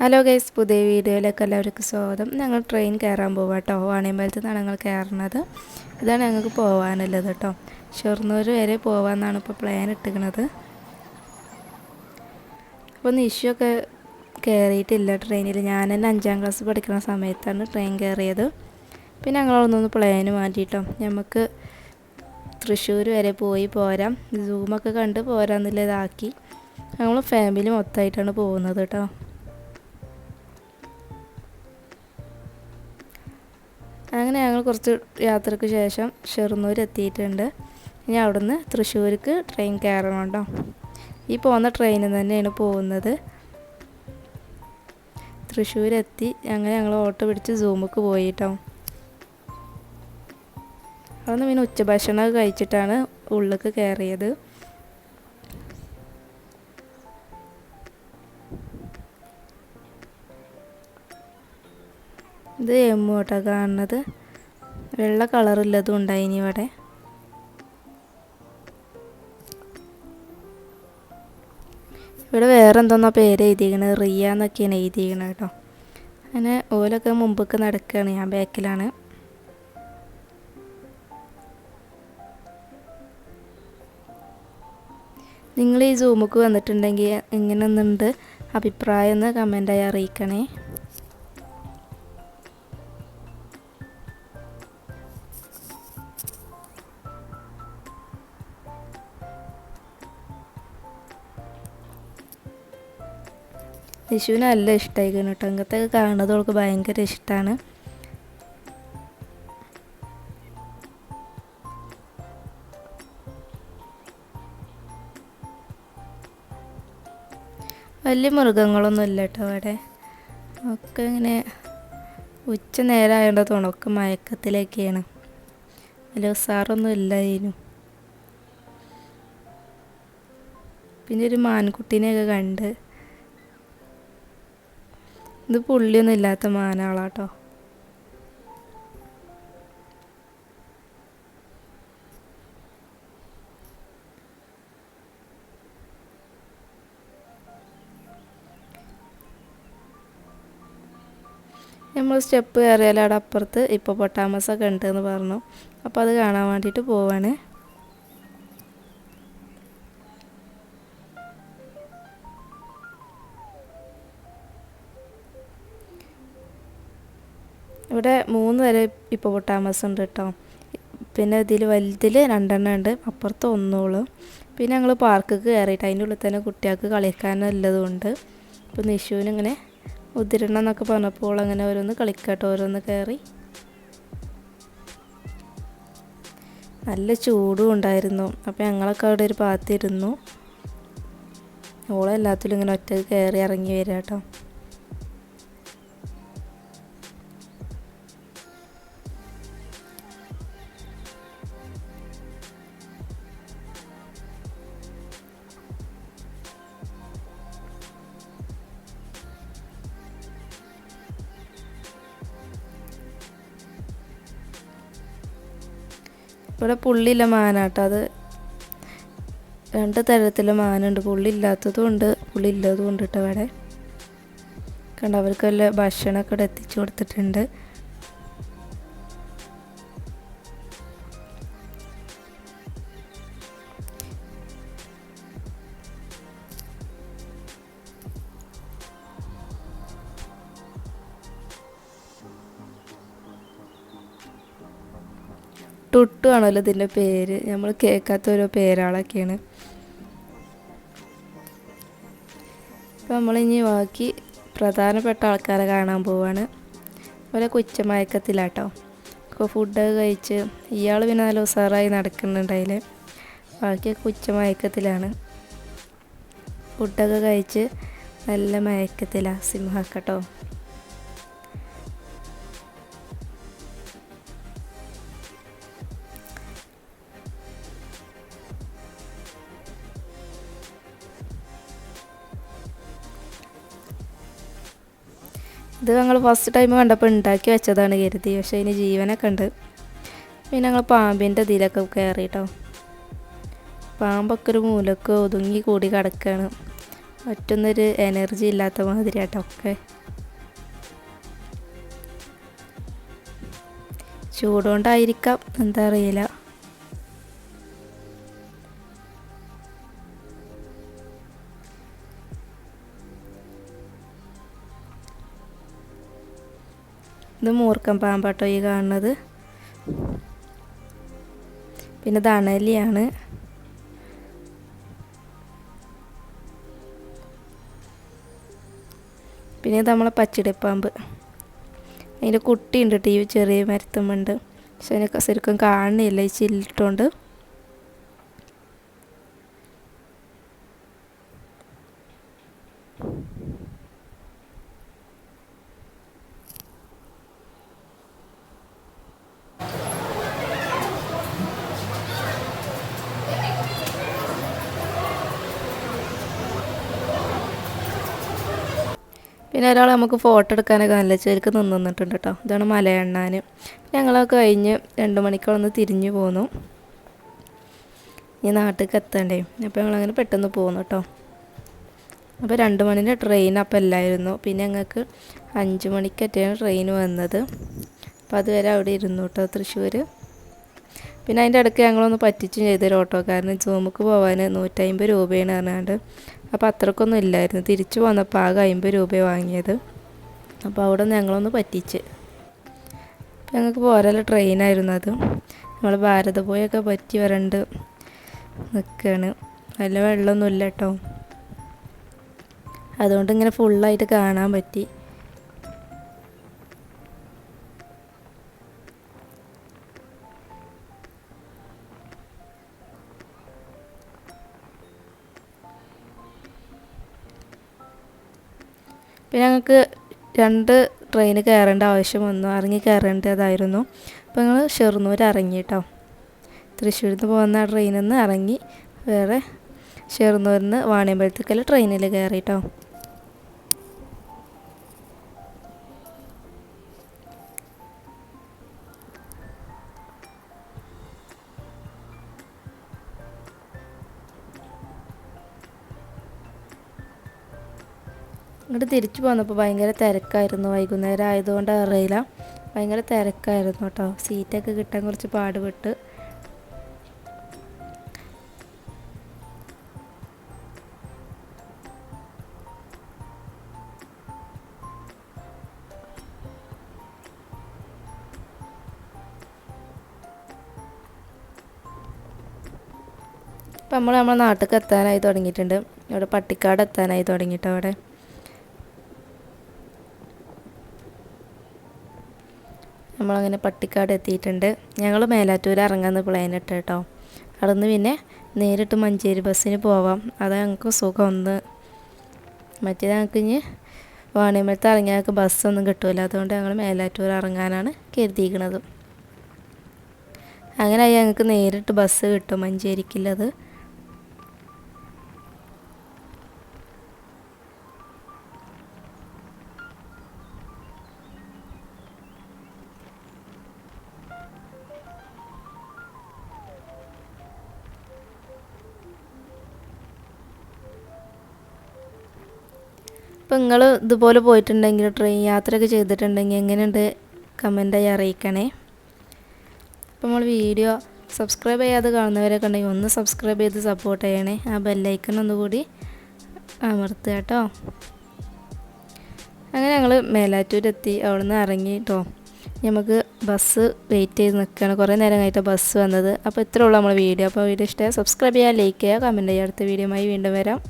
Hello guys പുതിയ വീഡിയോയിലേക്ക് എല്ലാവർക്കും സ്വാഗതം. ഞങ്ങൾ ട്രെയിൻ കയറാൻ പോവാം കേട്ടോ വാണിയമ്പലത്തിൽ നിന്നാണ് ഞങ്ങൾ കയറുന്നത് ഇതാണ് ഞങ്ങൾക്ക് പോകാനുള്ളത് കേട്ടോ ഷൊർണൂർ വരെ പോകാമെന്നാണ് ഇപ്പോൾ പ്ലാൻ ഇട്ടിരിക്കുന്നത് അപ്പോൾ നിഷയൊക്കെ കയറിയിട്ടില്ല ട്രെയിനിൽ ഞാൻ തന്നെ അഞ്ചാം ക്ലാസ് പഠിക്കുന്ന സമയത്താണ് ട്രെയിൻ കയറിയത് പിന്നെ ഞങ്ങളൊന്നൊന്ന് പ്ലാൻ മാറ്റിയിട്ടോ നമുക്ക് തൃശ്ശൂർ വരെ പോയി പോരാം. സൂമൊക്കെ കണ്ട് പോരാന്നുള്ളതാക്കി ഞങ്ങൾ ഫാമിലി മൊത്തമായിട്ടാണ് പോകുന്നത് കേട്ടോ അങ്ങനെ ഞങ്ങൾ കുറച്ച് യാത്രയ്ക്ക് ശേഷം ഷെർന്നൂർ എത്തിയിട്ടുണ്ട് ഇനി അവിടുന്ന് തൃശ്ശൂർക്ക് ട്രെയിൻ കയറണം കേട്ടോ. ഈ പോകുന്ന ട്രെയിനിൽ തന്നെയാണ് പോകുന്നത്. തൃശ്ശൂരെത്തി. അങ്ങനെ ഞങ്ങൾ ഓട്ടോ പിടിച്ച് സൂമുക്ക് പോയി കേട്ടോ. അവിടുന്ന് പിന്നെ ഉച്ചഭക്ഷണമൊക്കെ കഴിച്ചിട്ടാണ് ഉള്ളിലേക്ക് കയറിയത്. ഇത് എമ്മു കേട്ടോ കാണുന്നത്? വെള്ള കളറുള്ളതും ഉണ്ടായിനി ഇവിടെ. ഇവിടെ വേറെ എന്തോന്നോ പേര് എഴുതിയിരിക്കണത് റിയ എന്നൊക്കെയാണ് എഴുതിയിരിക്കണത് കേട്ടോ. അങ്ങനെ ഓലൊക്കെ മുമ്പൊക്കെ നടക്കുകയാണ് ഞാൻ ബാക്കിലാണ്. നിങ്ങൾ ഈ സൂമുക്ക് വന്നിട്ടുണ്ടെങ്കിൽ എങ്ങനെ ഒന്നുണ്ട് അഭിപ്രായം ഒന്ന് കമന്റായി അറിയിക്കണേ. യശുവിന് നല്ല ഇഷ്ടമായിക്കണം കേട്ടോ. അങ്ങനത്തെ കാണുന്നത് അവൾക്ക് ഭയങ്കര ഇഷ്ടമാണ് വലിയ മൃഗങ്ങളൊന്നും ഇല്ല കേട്ടോ അവിടെ. ഒക്കെ ഇങ്ങനെ ഉച്ച നേരമായതുകൊണ്ട് തുണക്ക് മയക്കത്തിലേക്കാണ് വലിയ ഉസാറൊന്നും ഇല്ല അതിനും പിന്നെ ഒരു മാൻകുട്ടീനെയൊക്കെ കണ്ട് ഇത് പുള്ളിയൊന്നും ഇല്ലാത്ത മാനാളാട്ടോ. നമ്മൾ സ്റ്റെപ്പ് കയറിയാൽ അപ്പുറത്ത് ഇപ്പോൾ പൊട്ടാമസൊക്കെ ഉണ്ടെന്ന് പറഞ്ഞു. അപ്പോൾ അത് കാണാൻ വേണ്ടിയിട്ട് പോവാണ്. ഇവിടെ മൂന്ന് വരെ ഇപ്പോൾ പൊട്ടാമസ് ഉണ്ട് കേട്ടോ. പിന്നെ ഇതിൽ വലുതിൽ രണ്ടെണ്ണം ഉണ്ട്. അപ്പുറത്ത് ഒന്നോളൂ. പിന്നെ ഞങ്ങൾ പാർക്കിൽ കയറിയിട്ട് അതിന്റെ ഉള്ളിൽ തന്നെ കുട്ടികൾക്ക് കളിക്കാനുള്ളതുകൊണ്ട് ഇപ്പോൾ നിഷുവിനിങ്ങനെ ഉതിരണം എന്നൊക്കെ പറഞ്ഞപ്പോൾ അങ്ങനെ ഓരോന്ന് കളിക്കട്ടോ ഓരോന്ന് കയറി. നല്ല ചൂടും ഉണ്ടായിരുന്നു. അപ്പോൾ ഞങ്ങളൊക്കെ അവിടെ ഒരു ഭാഗത്തിരുന്നു ഓളെല്ലാത്തിലും ഇങ്ങനെ ഒറ്റ കയറി ഇറങ്ങി വരാം കേട്ടോ. ഇവിടെ പുള്ളിയില്ല മാനാട്ടോ. അത് രണ്ട് തരത്തിൽ മാനുണ്ട്. പുള്ളി ഇല്ലാത്തതും ഉണ്ട്. പുള്ളി ഇല്ലതും ഉണ്ട് കേട്ടോ ഇവിടെ. കണ്ട അവർക്ക് വല്ല ഭക്ഷണമൊക്കെ ഇവിടെ എത്തിച്ചു കൊടുത്തിട്ടുണ്ട്. ടുട്ടു ആണല്ലോ ഇതിന്റെ പേര്. നമ്മൾ കേൾക്കാത്ത ഓരോ പേരാളൊക്കെയാണ്. അപ്പോൾ നമ്മളിനി ബാക്കി പ്രധാനപ്പെട്ട ആൾക്കാരെ കാണാൻ പോവാണ്. അതുപോലെ കുച്ചമയക്കത്തിലാട്ടോ ഇപ്പോൾ ഫുഡൊക്കെ കഴിച്ച് ഇയാൾ പിന്നെ നല്ല ഉസാറായി നടക്കുന്നുണ്ടതിൽ ബാക്കിയൊക്കെ ഉച്ചമയക്കത്തിലാണ് ഫുഡൊക്കെ കഴിച്ച് നല്ല മയക്കത്തിലാണ് സിംഹാക്കട്ടോ ഇത് ഞങ്ങൾ ഫസ്റ്റ് ടൈം കണ്ടപ്പോൾ ഉണ്ടാക്കി വെച്ചതാണ് കരുതി. പക്ഷേ അതിന് ജീവനൊക്കെ ഉണ്ട് പിന്നെ ഞങ്ങൾ പാമ്പിന്റെ ഇതിലൊക്കെ കയറിയിട്ടോ പാമ്പൊക്കെ ഒരു മൂലക്ക് ഒതുങ്ങി കൂടി കിടക്കുകയാണ് മറ്റൊന്നൊരു എനർജി ഇല്ലാത്ത മാതിരി ആട്ടോ ഒക്കെ. ചൂടുകൊണ്ടായിരിക്കാം എന്താ അറിയില്ല. ഇത് മൂർക്കം പാമ്പാട്ടോ ഈ കാണുന്നത്. പിന്നെ ദണലിയാണ് പിന്നെ നമ്മളെ പച്ചിടപ്പാമ്പ്. അതിന്റെ കുട്ടിയുണ്ട് ടി വി ചെറിയ മരത്തുമുണ്ട് പക്ഷെ അതിനൊക്കെ ശരിക്കും കാണുന്നില്ല. ഈ ചില്ലിട്ടുകൊണ്ട് പിന്നെ ഒരാൾ നമുക്ക് ഫോട്ടോ എടുക്കാനൊക്കെ നല്ല ചേർക്ക് നിന്ന് നിന്നിട്ടുണ്ട് കേട്ടോ ഇതാണ് മലയെണ്ണാൻ ഞങ്ങളൊക്കെ കഴിഞ്ഞ് രണ്ട് ഒന്ന് തിരിഞ്ഞു പോന്നു. ഇനി നാട്ടിലേക്ക് എത്തണ്ടേ? അപ്പോൾ ഞങ്ങളങ്ങനെ പെട്ടെന്ന് പോന്നു കേട്ടോ അപ്പോൾ രണ്ട് മണിന്റെ ട്രെയിൻ അപ്പം അല്ലായിരുന്നു. പിന്നെ ഞങ്ങൾക്ക് അഞ്ച് മണിക്കറ്റാണ് ട്രെയിൻ വന്നത്. അപ്പോൾ അതുവരെ അവിടെ ഇരുന്നു കേട്ടോ തൃശ്ശൂർ പിന്നെ അതിന്റെ ഇടയ്ക്ക് ഞങ്ങളൊന്ന് പറ്റിച്ചും ചെയ്തൊരു ഓട്ടോക്കാരന് ജൂമുക്ക് പോകാൻ നൂറ്റമ്പത് രൂപയാണ് പറഞ്ഞാണ്ട്. അപ്പോൾ അത്രക്കൊന്നും ഇല്ലായിരുന്നു. തിരിച്ചു പോന്നപ്പോൾ ആകെ അമ്പത് രൂപ വാങ്ങിയത്. അപ്പോൾ അവിടെ ഞങ്ങളൊന്ന് പറ്റിച്ച്. അപ്പോൾ ഞങ്ങൾക്ക് പോരല്ല ട്രെയിനായിരുന്നു അത്. നമ്മൾ ഭാരതപോയൊക്കെ പറ്റി വരണ്ട് നിൽക്കുകയാണ് നല്ല വെള്ളമൊന്നുമില്ല കേട്ടോ. അതുകൊണ്ട് ഇങ്ങനെ ഫുള്ളായിട്ട് കാണാൻ പറ്റി. പിന്നെ ഞങ്ങൾക്ക് രണ്ട് ട്രെയിൻ കയറേണ്ട ആവശ്യം വന്നു. ഇറങ്ങി കയറേണ്ടതായിരുന്നു. അപ്പോൾ ഞങ്ങൾ ഷെർണൂർ ഇറങ്ങി കേട്ടോ തൃശ്ശൂരിൽ നിന്ന് പോകുന്ന ട്രെയിനിൽ നിന്ന് ഇറങ്ങി വേറെ ഷെർണൂരിൽ നിന്ന് വാണിയമ്പലത്തേക്കല്ല ട്രെയിനിൽ കയറി കേട്ടോ ഇങ്ങോട്ട് തിരിച്ചു പോന്നപ്പോൾ ഭയങ്കര തിരക്കായിരുന്നു. വൈകുന്നേരം ആയതുകൊണ്ട് അറിയില്ല. ഭയങ്കര തിരക്കായിരുന്നു കേട്ടോ സീറ്റൊക്കെ കിട്ടാൻ കുറച്ച് പാടുപെട്ട്. ഇപ്പം നമ്മൾ നമ്മുടെ നാട്ടിലേക്ക് എത്താനായി തുടങ്ങിയിട്ടുണ്ട്. ഇവിടെ പട്ടിക്കാട് എത്താനായി തുടങ്ങിയിട്ട് അവിടെ? നമ്മളങ്ങനെ പട്ടിക്കാട് എത്തിയിട്ടുണ്ട്. ഞങ്ങൾ മേലാറ്റൂർ ഇറങ്ങാന്ന് പ്ലാൻ ഇട്ട് കേട്ടോ അവിടെ നിന്ന് പിന്നെ നേരിട്ട് മഞ്ചേരി ബസ്സിന് പോവാം. അത് ഞങ്ങൾക്ക് സുഖം ഒന്ന്. മറ്റേ ഞങ്ങൾക്ക് ഇനി വാണിയമ്പലത്ത് ഇറങ്ങിയ ഞങ്ങൾക്ക് ബസ്സൊന്നും കിട്ടില്ല അതുകൊണ്ട് ഞങ്ങൾ മേലാറ്റൂർ ഇറങ്ങാനാണ് കരുതിയിരിക്കുന്നത് അങ്ങനെ ഞങ്ങൾക്ക് നേരിട്ട് ബസ് കിട്ടും മഞ്ചേരിക്കുള്ളത് അപ്പോൾ നിങ്ങൾ ഇതുപോലെ പോയിട്ടുണ്ടെങ്കിൽ ട്രെയിൻ യാത്രയൊക്കെ ചെയ്തിട്ടുണ്ടെങ്കിൽ എങ്ങനെയുണ്ട്? കമന്റായി അറിയിക്കണേ. അപ്പോൾ നമ്മൾ വീഡിയോ സബ്സ്ക്രൈബ് ചെയ്യാതെ കാണുന്നവരൊക്കെ ഉണ്ടെങ്കിൽ ഒന്ന് സബ്സ്ക്രൈബ് ചെയ്ത് സപ്പോർട്ട് ചെയ്യണേ. ആ ബെല്ലൈക്കൺ ഒന്നുകൂടി അമർത്തുക കേട്ടോ. അങ്ങനെ ഞങ്ങൾ മേലാറ്റൂരെത്തി അവിടെ നിന്ന് ഇറങ്ങി കേട്ടോ നമുക്ക് ബസ് വെയിറ്റ് ചെയ്ത് നിൽക്കുകയാണ് കുറേ നേരം കഴിഞ്ഞിട്ട് ബസ് വന്നത്. അപ്പോൾ ഇത്രേ ഉള്ളൂ നമ്മൾ വീഡിയോ അപ്പോൾ വീഡിയോ ഇഷ്ടമായ സബ്സ്ക്രൈബ് ചെയ്യുക ലൈക്ക് ചെയ്യുക കമന്റ് ചെയ്യുക. അടുത്ത വീഡിയോയുമായി വീണ്ടും വരാം.